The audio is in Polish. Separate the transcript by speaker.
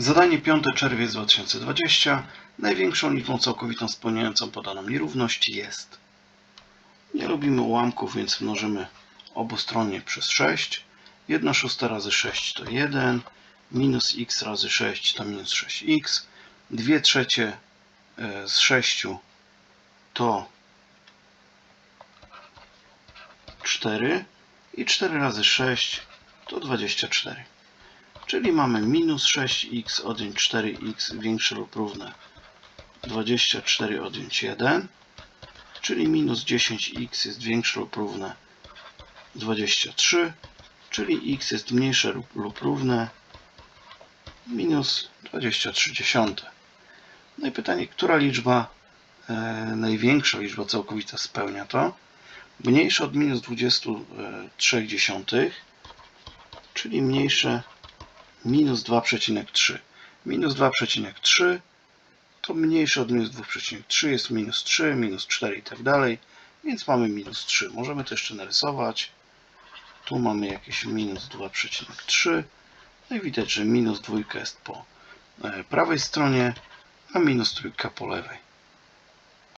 Speaker 1: Zadanie 5 czerwiec 2020. Największą liczbą całkowitą spełniającą podaną nierówność jest. Nie lubimy ułamków, więc mnożymy obustronnie przez 6. 1 szósta razy 6 to 1. Minus x razy 6 to minus 6x. 2 trzecie e, z 6 to 4. I 4 razy 6 to 24. Czyli mamy minus 6x odjąć 4x większe lub równe 24 odjąć 1, czyli minus 10x jest większe lub równe 23, czyli x jest mniejsze lub, lub równe minus 23 dziesiąte. No i pytanie, która liczba, e, największa liczba całkowita spełnia to? Mniejsze od minus 23 dziesiątych, czyli mniejsze minus 2,3. Minus 2,3 to mniejsze od minus 2,3 jest minus 3, minus 4 i tak dalej, więc mamy minus 3. Możemy to jeszcze narysować. Tu mamy jakieś minus 2,3. No i widać, że minus 2 jest po e, prawej stronie, a minus trójka po lewej.